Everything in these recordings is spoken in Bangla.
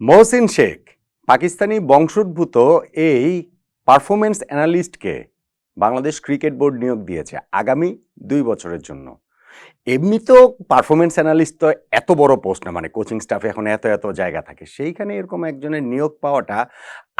মহসিন শেখ, পাকিস্তানি বংশোদ্ভূত এই পারফরমেন্স অ্যানালিস্টকে বাংলাদেশ ক্রিকেট বোর্ড নিয়োগ দিয়েছে আগামী দুই বছরের জন্য। এমনি তো পারফরমেন্স অ্যানালিস্ট তো এত বড় পোস্ট না মানে কোচিং স্টাফে এখন এত এত জায়গা থাকে। সেইখানে এরকম একজনের নিয়োগ পাওয়াটা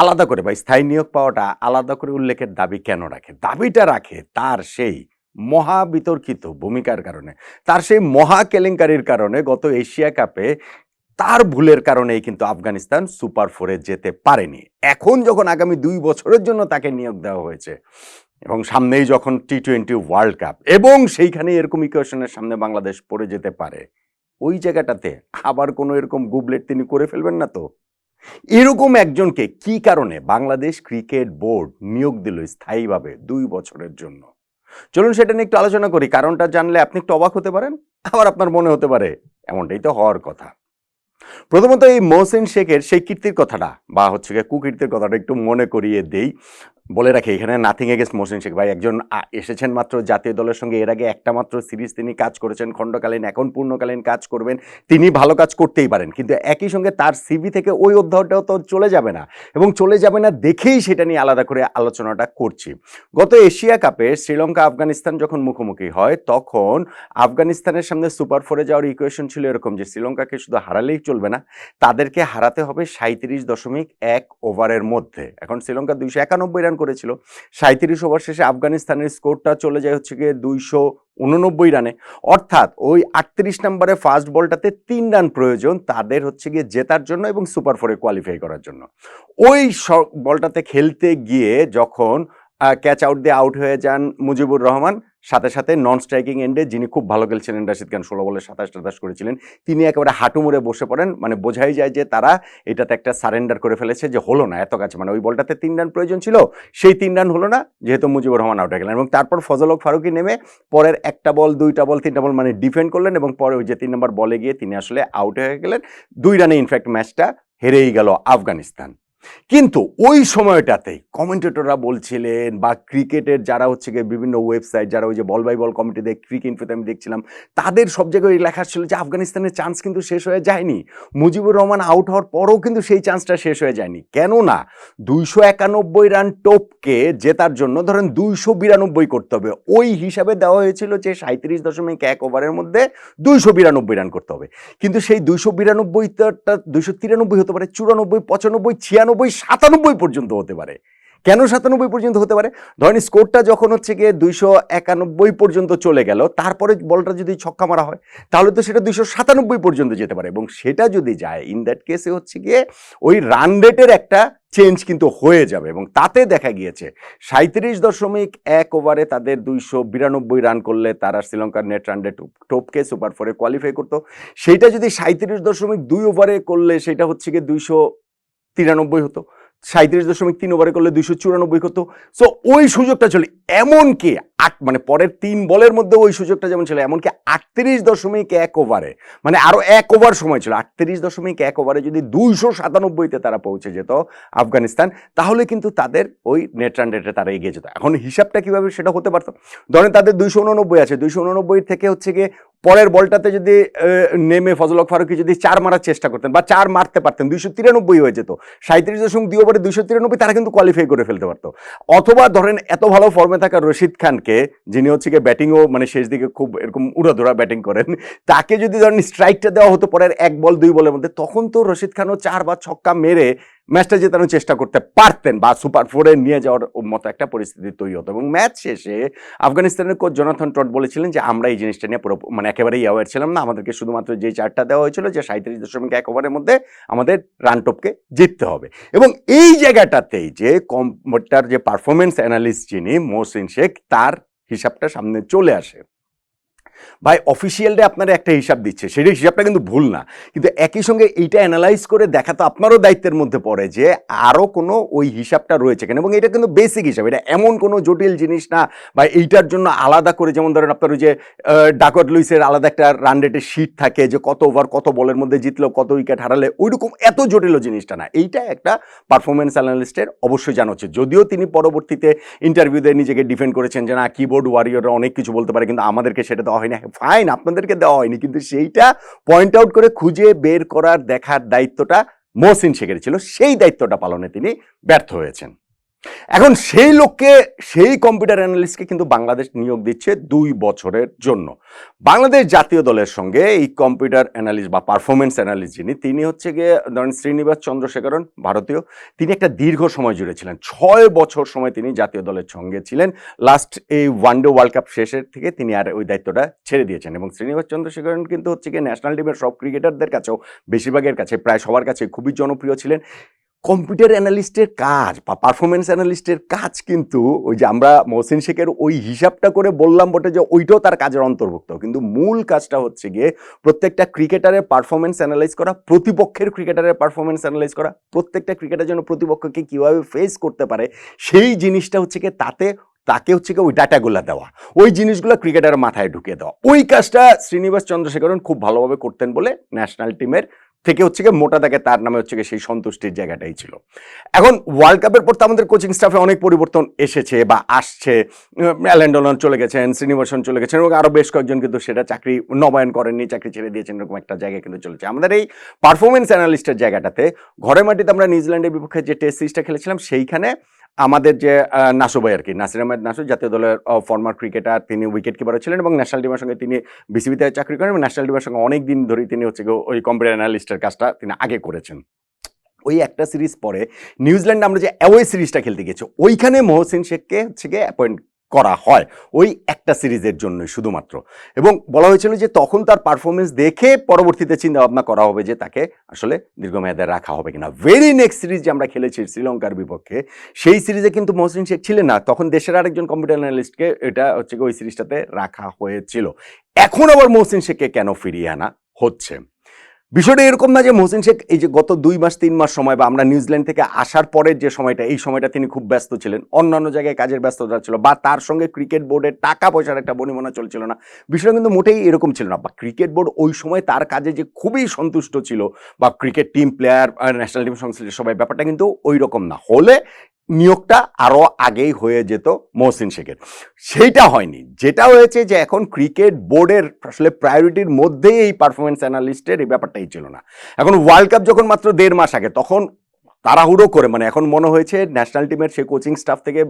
আলাদা করে বা স্থায়ী নিয়োগ পাওয়াটা আলাদা করে উল্লেখের দাবি কেন রাখে? দাবিটা রাখে তার সেই মহা বিতর্কিত ভূমিকার কারণে। তার সেই মহা কেলেঙ্কারির কারণে গত এশিয়া কাপে তার ভুলের কারণেই কিন্তু আফগানিস্তান সুপার ফোরে যেতে পারেনি। এখন যখন আগামী দুই বছরের জন্য তাকে নিয়োগ দেওয়া হয়েছে, এবং সামনেই যখন টি টোয়েন্টি ওয়ার্ল্ড কাপ, এবং সেইখানে এরকম ইকুয়েশনের সামনে বাংলাদেশ পড়ে যেতে পারে, ওই জায়গাটাতে আবার কোনো এরকম গুবলেট তিনি করে ফেলবেন না তো? এরকম একজনকে কি কারণে বাংলাদেশ ক্রিকেট বোর্ড নিয়োগ দিল স্থায়ীভাবে দুই বছরের জন্য? চলুন সেটা নিয়ে একটু আলোচনা করি, কারণটা জানলে আপনি একটু অবাক হতে পারেন, আবার আপনার মনে হতে পারে, এমনটাই তো হওয়ার কথা। প্রথমত এই মহসিন শেখের সেই কীর্তির কথাটা, বা হচ্ছে গিয়ে কুকীর্তির কথাটা একটু মনে করিয়ে দেই। বলে রাখি, এখানে নাথিং এগেস্ট মহসিন শেখ ভাই, একজন এসেছেন মাত্র জাতীয় দলের সঙ্গে, এর আগে একটা মাত্র সিরিজ তিনি কাজ করেছেন, খণ্ডকালীন, এখন পূর্ণকালীন কাজ করবেন। তিনি ভালো কাজ করতেই পারেন, কিন্তু একই সঙ্গে তার সিভি থেকে ওই অধ্যায়টাও তো চলে যাবে না, এবং চলে যাবে না দেখেই সেটা নিয়ে আলাদা করে আলোচনাটা করছি। গত এশিয়া কাপে শ্রীলঙ্কা, আফগানিস্তান যখন মুখোমুখি হয়, তখন আফগানিস্তানের সামনে সুপার ফোরে যাওয়ার ইকুয়েশন ছিল এরকম যে, শ্রীলঙ্কাকে শুধু হারালেই চলবে না। তাদেরকে হারাতে হবে সাঁত্রিশ দশমিক এক ওভারের মধ্যে। এখন শ্রীলঙ্কা দুইশো একানব্বই রান করেছিল। সাঁত্রিশ ওভার শেষে আফগানিস্তানের স্কোরটা চলে যায় হচ্ছে গিয়ে দুইশো উননব্বই রানে। অর্থাৎ ওই আটত্রিশ নম্বরে ফার্স্ট বলটাতে তিন রান প্রয়োজন তাদের হচ্ছে গিয়ে জেতার জন্য এবং সুপার ফোরে কোয়ালিফাই করার জন্য। ওই বলটাতে খেলতে গিয়ে যখন ক্যাচ আউট দিয়ে আউট হয়ে যান মুজিবুর রহমান সাথে সাথে নন স্ট্রাইকিং এন্ডে যিনি খুব ভালো খেলছিলেন রাশিদ খান, ষোলো বলে সাতাশ টাতাশ করেছিলেন, তিনি একেবারে হাঁটু মুড়ে বসে পড়েন। মানে বোঝাই যায় যে তারা এটাতে একটা সারেন্ডার করে ফেলেছে যে হলো না, এত কাছে। মানে ওই বলটাতে তিন রান প্রয়োজন ছিল, সেই তিন রান হলো না, যেহেতু মুজিবুর রহমান আউট গেলেন। এবং তারপর ফজল হক ফারুকি নেমে পরের একটা বল, দুইটা বল, তিনটা বল মানে ডিফেন্ড করলেন এবং পরে ওই যে তিন নম্বর বলে গিয়ে তিনি আসলে আউট হয়ে গেলেন। দুই রানে ইনফ্যাক্ট ম্যাচটা হেরেই গেল আফগানিস্তান। কিন্তু ওই সময়টাতেই কমেন্টেটররা বলছিলেন বা ক্রিকেটের যারা হচ্ছে গিয়ে বিভিন্ন ওয়েবসাইট যারা ওই যে বল বাই বল কমিটি দেখ ক্রিক ইনফোতে আমি দেখছিলাম, তাদের সব জায়গায় লেখা ছিল যে আফগানিস্তানের চান্স কিন্তু শেষ হয়ে যায়নি। মুজিবুর রহমান আউট হওয়ার পরও কিন্তু সেই চান্সটা শেষ হয়ে যায়নি। কেননা দুইশো একানব্বই রান টোপকে জেতার জন্য ধরেন দুইশো বিরানব্বই করতে হবে। ওই হিসাবে দেওয়া হয়েছিল যে সাঁত্রিশ দশমিক এক ওভারের মধ্যে দুইশো বিরানব্বই রান করতে হবে। কিন্তু সেই দুইশো বিরানব্বইটা, দুইশো তিরানব্বই হতে পারে, চুরানব্বই, পঁচানব্বই, ছিয়ানব্বই সাতানব্বই পর্যন্ত হতে পারে। কেন সাতানব্বই পর্যন্ত হতে পারে? ধরেন স্কোরটা যখন হচ্ছে গিয়ে দুইশো একানব্বই পর্যন্ত চলে গেল, তারপরে বলটা যদি ছক্কা মারা হয়, তাহলে তো সেটা দুইশো সাতানব্বই পর্যন্ত যেতে পারে এবং সেটা যদি যায় ইন দ্যাট কেসে হচ্ছে গিয়ে ওই রান রেটের একটা চেঞ্জ কিন্তু হয়ে যাবে এবং তাতে দেখা গিয়েছে সাঁত্রিশ দশমিক এক ওভারে তাদের দুইশো বিরানব্বই রান করলে তারা শ্রীলঙ্কার নেট রান রেট টোপকে সুপার ফোরে কোয়ালিফাই করতো। সেইটা যদি সাঁত্রিশ দশমিক দুই ওভারে করলে সেটা হচ্ছে গিয়ে দুইশো তিরানব্বই হতো সাঁত্রিশ দশমিক তিন ওভারে করলে দুইশো চুরানব্বই হতো। সো ওই সুযোগটা ছিল। এমনকি আট মানে পরের তিন বলের মধ্যে ওই সুযোগটা যেমন ছিল, এমনকি আটত্রিশ দশমিক এক ওভারে মানে আরও এক ওভার সময় ছিল। আটত্রিশ দশমিক এক ওভারে যদি দুইশো সাতানব্বইতে তারা পৌঁছে যেত আফগানিস্তান, তাহলে কিন্তু তাদের ওই নেট রান রেটে তারা এগিয়ে যেত। এখন হিসাবটা কীভাবে সেটা হতে পারতো? ধরেন তাদের দুইশো উননব্বই আছে। দুইশো উননব্বই থেকে হচ্ছে গিয়ে পরের বলটাতে যদি নেমে ফজলক ফারুকি যদি চার মারার চেষ্টা করতেন বা চার মারতে পারতেন, দুইশো তিরানব্বই হয়ে যেত সাঁত্রিশ দশমিক দুই ওভারে দুইশো তিরানব্বই, তারা কিন্তু কোয়ালিফাই করে ফেলতে পারতো। অথবা ধরেন এত ভালো ফর্মে থাকা রশিদ খানকে, যিনি হচ্ছে গিয়ে ব্যাটিংও মানে শেষ দিকে খুব এরকম উড়াধুরা ব্যাটিং করেন, তাকে যদি ধরেন স্ট্রাইকটা দেওয়া হতো পরের এক বল, দুই বলের মধ্যে, তখন তো রশিদ খানও চার বা ছক্কা মেরে ম্যাচটা জেতানোর চেষ্টা করতে পারতেন বা সুপার ফোরে নিয়ে যাওয়ার মতো একটা পরিস্থিতি তৈরি হতো। এবং ম্যাচ শেষে আফগানিস্তানের কোচ জনাথন টট বলেছিলেন যে, আমরা এই জিনিসটা নিয়ে পুরো মানে একেবারেই অ্যাওয়ার ছিলাম না। আমাদেরকে শুধুমাত্র যেই চারটা দেওয়া হয়েছিল যে সাঁত্রিশ দশমিক এক ওভারের মধ্যে আমাদের রান টপকে জিততে হবে। এবং এই জায়গাটাতেই যে কম্পিউটার যে পারফরমেন্স অ্যানালিস্ট যিনি, মহসিন শেখ, তার হিসাবটা সামনে চলে আসে। ভাই অফিসিয়ালটা আপনারা একটা হিসাব দিচ্ছে, সেই হিসাবটা কিন্তু ভুল না। কিন্তু একই সঙ্গে এইটা অ্যানালাইজ করে দেখা তো আপনারও দায়িত্বের মধ্যে পড়ে যে আরও কোনো ওই হিসাবটা রয়েছে কেন। এবং এটা কিন্তু বেসিক হিসাব, এটা এমন কোনো জটিল জিনিস না বা এইটার জন্য আলাদা করে যেমন ধরেন আপনার ওই যে ডাকট লুইসের আলাদা একটা রান রেটের শিট থাকে যে কত ওভার কত বলের মধ্যে জিতলো, কত উইকেট হারালে, ওইরকম এত জটিল জিনিসটা না। এইটা একটা পারফরমেন্স অ্যানালিস্টের অবশ্যই জানা উচিত। যদিও তিনি পরবর্তীতে ইন্টারভিউতে নিজেকে ডিফেন্ড করেছেন যে না কিবোর্ড ওয়ারিয়ররা অনেক কিছু বলতে পারে, কিন্তু আমাদেরকে সেটা দেওয়া হয় না ফাইন আপনাদেরকে দেওয়া হয়নি। কিন্তু সেইটা পয়েন্ট আউট করে খুঁজে বের করার দেখার দায়িত্বটা মহসিন শেখের ছিল। সেই দায়িত্বটা পালনে তিনি ব্যর্থ হয়েছেন। এখন সেই লোককে, সেই কম্পিউটার অ্যানালিস্টকে কিন্তু বাংলাদেশ নিয়োগ দিচ্ছে দুই বছরের জন্য। বাংলাদেশ জাতীয় দলের সঙ্গে এই কম্পিউটার অ্যানালিস্ট বা পারফরমেন্স অ্যানালিস্ট যিনি, তিনি হচ্ছে গিয়ে ধরেন শ্রীনিবাস চন্দ্রশেখরন, ভারতীয়। তিনি একটা দীর্ঘ সময় জুড়ে ছিলেন, ছয় বছর সময় তিনি জাতীয় দলের সঙ্গে ছিলেন। লাস্ট এই ওয়ানডে ওয়ার্ল্ড কাপ শেষের থেকে তিনি আর ওই দায়িত্বটা ছেড়ে দিয়েছেন এবং শ্রীনিবাস চন্দ্রশেখরন কিন্তু হচ্ছে গিয়ে ন্যাশনাল টিমের সব ক্রিকেটারদের কাছেও, বেশিরভাগের কাছে, প্রায় সবার কাছে খুবই জনপ্রিয় ছিলেন। কম্পিউটার অ্যানালিস্টের কাজ বা পারফরমেন্স অ্যানালিস্টের কাজ কিন্তু ওই যে আমরা মহসিন শেখের ওই হিসাবটা করে বললাম বটে যে ওইটাও তার কাজের অন্তর্ভুক্ত। কিন্তু মূল কাজটা হচ্ছে গিয়ে প্রত্যেকটা ক্রিকেটারের পারফরমেন্স অ্যানালাইজ করা, প্রতিপক্ষের ক্রিকেটারের পারফরমেন্স অ্যানালাইজ করা, প্রত্যেকটা ক্রিকেটার যেন প্রতিপক্ষকে কীভাবে ফেস করতে পারে, সেই জিনিসটা হচ্ছে গিয়ে তাতে, তাকে হচ্ছে কি ওই ডাটাগুলো দেওয়া, ওই জিনিসগুলো ক্রিকেটার মাথায় ঢুকিয়ে দেওয়া। ওই কাজটা শ্রীনিবাস চন্দ্রশেখরন খুব ভালোভাবে করতেন বলে ন্যাশনাল টিমের থেকে হচ্ছে গিয়ে মোটা দাগে তার নামে হচ্ছে গিয়ে সেই সন্তুষ্টির জায়গাটাই ছিল। এখন ওয়ার্ল্ড কাপের পর তো আমাদের কোচিং স্টাফে অনেক পরিবর্তন এসেছে বা আসছে। অ্যালেন্ডন চলে গেছেন, শ্রীনিবাসন চলে গেছেন এবং আরও বেশ কয়েকজন কিন্তু সেটা চাকরি নবায়ন করেননি, চাকরি ছেড়ে দিয়েছেন এরকম একটা জায়গায় কিন্তু চলেছে। আমাদের এই পারফরমেন্স অ্যানালিস্টের জায়গাটাতে ঘরে মাটিতে আমরা নিউজিল্যান্ডের বিপক্ষে যে টেস্ট সিরিজটা খেলেছিলাম সেইখানে আমাদের যে নাসু ভাই আর কি নাসির আহমেদ নাসু, জাতীয় দলের ফর্মার ক্রিকেটার তিনি উইকেট কিপারও ছিলেন এবং ন্যাশনাল টিমের সঙ্গে তিনি বিসিবিতে চাকরি করেন এবং ন্যাশনাল টিমের সঙ্গে অনেক দিন ধরেই তিনি হচ্ছে ওই কম্পিউটার অ্যানালিস্টের কাজটা তিনি আগে করেছেন। ওই একটা সিরিজ পরে নিউজিল্যান্ড আমরা যে অ্যাওয়ে সিরিজটা খেলতে গেছি ওইখানে মহসিন শেখকে হচ্ছে অ্যাপয়েন্ট করা হয় ওই একটা সিরিজের জন্যই শুধুমাত্র। এবং বলা হয়েছিল যে তখন তার পারফরমেন্স দেখে পরবর্তীতে চিন্তা ভাবনা করা হবে যে তাকে আসলে দীর্ঘমেয়াদে রাখা হবে কিনা। ভেরি নেক্সট সিরিজ যে আমরা খেলেছি শ্রীলঙ্কার বিপক্ষে, সেই সিরিজে কিন্তু মহসিন শেখ ছিলেন না। তখন দেশের আরেকজন কম্পিউটার অ্যানালিস্টকে এটা হচ্ছে ওই সিরিজটাতে রাখা হয়েছিল। এখন আবার মহসিন শেখকে কেন ফিরিয়ে আনা হচ্ছে? বিষয়টা এরকম না যে মহসিন শেখ এই যে গত দুই মাস, তিন মাস সময় বা আমরা নিউজিল্যান্ড থেকে আসার পরের যে সময়টা, এই সময়টা তিনি খুব ব্যস্ত ছিলেন। অন্যান্য জায়গায় কাজের ব্যস্ততা ছিল বা তার সঙ্গে ক্রিকেট বোর্ডের টাকা পয়সার একটা বনিমনা চলছিল না। বিষয়টা কিন্তু মোটেই এরকম ছিল না। বা ক্রিকেট বোর্ড ওই সময় তার কাজে যে খুবই সন্তুষ্ট ছিল বা cricket team, player national team সংশ্লিষ্ট সবাই, ব্যাপারটা কিন্তু ওই রকম না। হলে নিয়োগটা আরও আগেই হয়ে যেত মহসিন শেখের। সেইটা হয়নি। যেটা হয়েছে যে এখন ক্রিকেট বোর্ডের আসলে প্রায়োরিটির মধ্যেই এই পারফরমেন্স অ্যানালিস্টের এই ব্যাপারটাই ছিল না। এখন ওয়ার্ল্ড কাপ যখন মাত্র দেড় মাস আগে, তখন তাড়াহুড়ো করে মানে এখন মনে হয়েছে ন্যাশনাল টিমের সেই কোচিং স্টাফ থেকে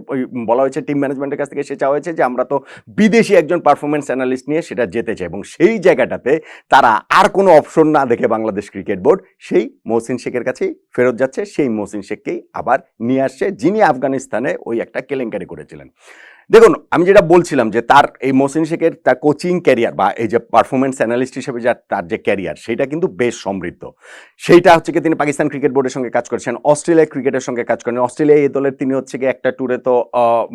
বলা হয়েছে টিম ম্যানেজমেন্টের কাছ থেকে সে চাওয়া হয়েছে যে, আমরা তো বিদেশি একজন পারফরমেন্স অ্যানালিস্ট নিয়ে সেটা যেতে চাই। এবং সেই জায়গাটাতে তারা আর কোনো অপশন না দেখে বাংলাদেশ ক্রিকেট বোর্ড সেই মহসিন শেখের কাছেই ফেরত যাচ্ছে। সেই মহসিন শেখকেই আবার নিয়ে আসছে, যিনি আফগানিস্তানে ওই একটা কেলেঙ্কারি করেছিলেন। দেখুন, আমি যেটা বলছিলাম যে তার এই মহসিন শেখের তার কোচিং ক্যারিয়ার বা এই যে পারফরমেন্স অ্যানালিস্ট হিসেবে যা তার যে ক্যারিয়ার সেটা কিন্তু বেশ সমৃদ্ধ। সেইটা হচ্ছে কি তিনি পাকিস্তান ক্রিকেট বোর্ডের সঙ্গে কাজ করেছেন অস্ট্রেলিয়া ক্রিকেটের সঙ্গে কাজ করেন। অস্ট্রেলিয়া এই দলের তিনি হচ্ছে কি একটা ট্যুরে তো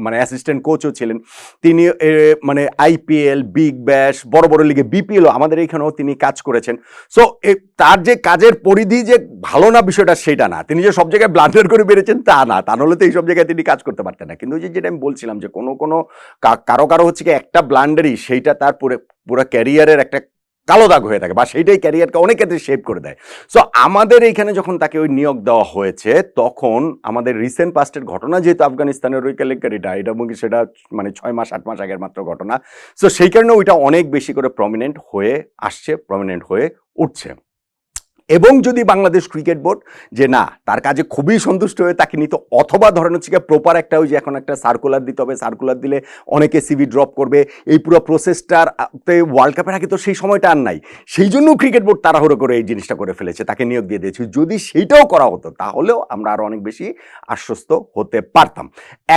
মানে অ্যাসিস্ট্যান্ট কোচও ছিলেন। তিনি মানে আইপিএল বিগ ব্যাশ বড় বড় লিগে বিপিএলও আমাদের এইখানেও তিনি কাজ করেছেন। সো তার যে কাজের পরিধি যে ভালো না বিষয়টা, সেটা না। তিনি যে সব জায়গায় ব্লান্ডার করে বেড়েছেন, তা না। তা নাহলে তো এই সব জায়গায় তিনি কাজ করতে পারতেন না। কিন্তু যেটা আমি বলছিলাম যে কোনো কোনো কারও কারও হচ্ছে কি একটা ব্লান্ডারই সেইটা তার পুরো পুরো ক্যারিয়ারের একটা কালো দাগ হয়ে থাকে বা সেইটাই ক্যারিয়ারকে অনেক ক্ষেত্রে শেপ করে দেয়। সো আমাদের এইখানে যখন তাকে ওই নিয়োগ দেওয়া হয়েছে, তখন আমাদের রিসেন্ট পাস্টের ঘটনা যেহেতু আফগানিস্তানের ওই কেলেঙ্কারিটা, এটা এবং সেটা মানে ছয় মাস, আট মাস আগের মাত্র ঘটনা। সো সেই কারণে ওইটা অনেক বেশি করে প্রমিনেন্ট হয়ে আসছে প্রমিনেন্ট হয়ে উঠছে। এবং যদি বাংলাদেশ ক্রিকেট বোর্ড, যে না, তার কাজে খুবই সন্তুষ্ট হয়ে তাকে নিত, অথবা ধরেন হচ্ছে প্রপার একটা ওই যে এখন একটা সার্কুলার দিতে হবে সার্কুলার দিলে অনেকে সিভি ড্রপ করবে, এই পুরো প্রসেসটার ওয়ার্ল্ড কাপের আগে তো সেই সময়টা আর নাই। সেই জন্য ক্রিকেট বোর্ড তাড়াহুড়ো করে এই জিনিসটা করে ফেলেছে, তাকে নিয়োগ দিয়ে দিয়েছে। যদি সেইটাও করা হতো, তাহলেও আমরা আরও অনেক বেশি আশ্বস্ত হতে পারতাম।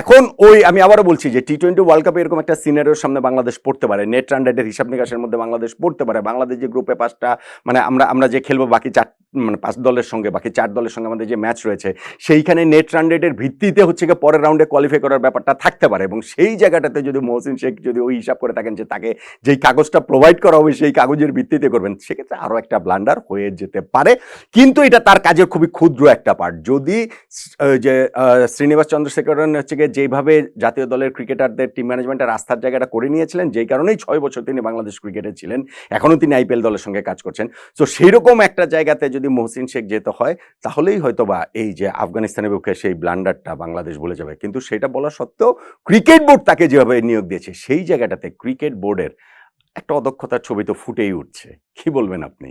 এখন ওই, আমি আবারও বলছি যে টি টোয়েন্টি ওয়ার্ল্ড কাপে এরকম একটা সিনারিওর সামনে বাংলাদেশ পড়তে পারে নেট রান হিসাব নিকাশের মধ্যে বাংলাদেশ পড়তে পারে, বাংলাদেশ যে গ্রুপে পাঁচটা মানে আমরা আমরা যে খেলব, বাকি চার মানে পাঁচ দলের সঙ্গে, বাকি চার দলের সঙ্গে আমাদের যে ম্যাচ রয়েছে, সেইখানে নেট রান রেটের ভিত্তিতে হচ্ছে গিয়ে পরের রাউন্ডে কোয়ালিফাই করার ব্যাপারটা থাকতে পারে এবং সেই জায়গাটাতে যদি মহসিন শেখ যদি ওই হিসাব করে থাকেন যে তাকে যেই কাগজটা প্রোভাইড করা হবে সেই কাগজের ভিত্তিতে করবেন, সেক্ষেত্রে আরও একটা ব্লান্ডার হয়ে যেতে পারে। কিন্তু এটা তার কাজের খুবই ক্ষুদ্র একটা পার্ট যদি যে শ্রীনিবাস চন্দ্রশেখরন হচ্ছে গিয়ে যেইভাবে জাতীয় দলের ক্রিকেটারদের টিম ম্যানেজমেন্টের আস্থার জায়গাটা করে নিয়েছিলেন, যেই কারণেই ছয় বছর তিনি বাংলাদেশ ক্রিকেটে ছিলেন, এখনও তিনি আইপিএল দলের সঙ্গে কাজ করছেন। তো সেই রকম একটা জায়গাতে যদি মহসিন শেখ যেতে হয়, তাহলেই হয়তো বা এই যে আফগানিস্তানের পক্ষে সেই ব্লান্ডারটা বাংলাদেশ বলে যাবে। কিন্তু সেটা বলা সত্ত্বেও ক্রিকেট বোর্ড তাকে যেভাবে নিয়োগ দিয়েছে, সেই জায়গাটাতে ক্রিকেট বোর্ডের একটা অদক্ষতার ছবি তো ফুটেই উঠছে। কি বলবেন আপনি?